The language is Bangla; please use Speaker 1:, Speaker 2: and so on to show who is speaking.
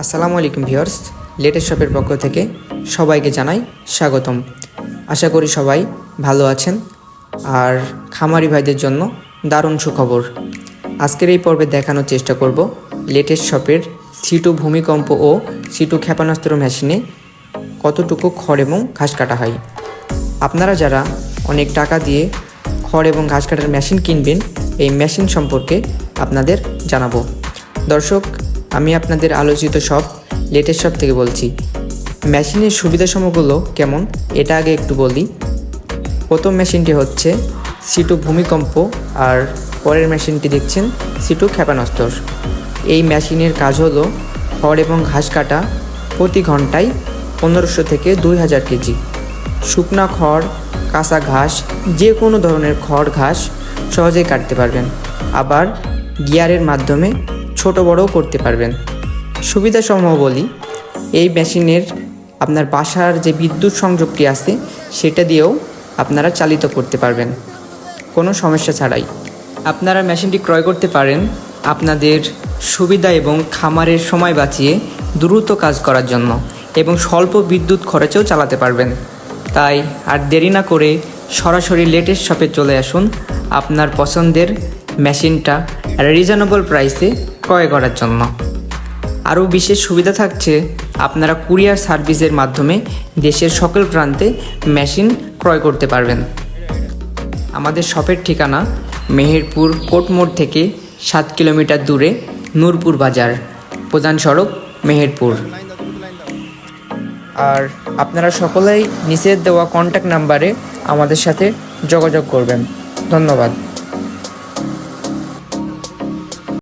Speaker 1: আসসালামু আলাইকুম ভিউয়ার্স, লেটেস্ট শপের পক্ষ থেকে সবাইকে জানাই স্বাগতম। আশা করি সবাই ভালো আছেন আর খামারি ভাইদের জন্য দারুণ সুখবর। আজকের এই পর্বে দেখানোর চেষ্টা করব লেটেস্ট শপের সিটু ভূমিকম্প ও সিটু ক্ষেপণাস্ত্র মেশিনে কতটুকু খড় এবং ঘাস কাটা হয়। আপনারা যারা অনেক টাকা দিয়ে খড় এবং ঘাস কাটার মেশিন কিনবেন, এই মেশিন সম্পর্কে আপনাদের জানাব। দর্শক আমি আপনাদের আলোচিত সব লেটেস্ট শপ থেকে বলছি। মেশিনের সুবিধাসমূহগুলো কেমন? এটা আগে একটু বলি। প্রথম মেশিনটি হচ্ছে সিটু ভূমিকম্প আর পরের মেশিনটি দেখছেন সিটু ক্ষেপণাস্ত্র। এই মেশিনের কাজ হলো খড় এবং ঘাস কাটা প্রতি ঘন্টায় পনেরোশো থেকে দুই হাজার কেজি। শুকনা খড়, কাঁচা ঘাস, যে কোনো ধরনের খড় ঘাস সহজেই কাটতে পারবেন। আবার গিয়ারের মাধ্যমে বড়ও করতে পারবেন। সুবিধাসমূহ বলি, এই মেশিনের আপনার বাসার যে বিদ্যুৎ সংযোগটি আছে, সেটা দিয়েও আপনারা চালিত করতে পারবেন। কোনো সমস্যা ছাড়াই। আপনারা মেশিনটি ক্রয় করতে পারেন আপনাদের সুবিধা এবং খামারের সময় বাঁচিয়ে দ্রুত কাজ করার জন্য এবং স্বল্প বিদ্যুৎ খরচেও চালাতে পারবেন। তাই আর দেরি না করে সরাসরি লেটেস্ট শপে চলে আসুন। আপনার পছন্দের মেশিনটা রিজনেবল প্রাইসে ক্রয় করার জন্য। আরও বিশেষ সুবিধা থাকছে, আপনারা কুরিয়ার সার্ভিসের মাধ্যমে দেশের সকল প্রান্তে মেশিন ক্রয় করতে পারবেন। আমাদের শপের ঠিকানা মেহেরপুর কোটমোড় থেকে সাত কিলোমিটার দূরে নূরপুর বাজার, প্রধান সড়ক মেহেরপুর। আর আপনারা সকলেই নিচের দেওয়া কন্ট্যাক্ট নাম্বারে আমাদের সাথে যোগাযোগ করবেন। ধন্যবাদ।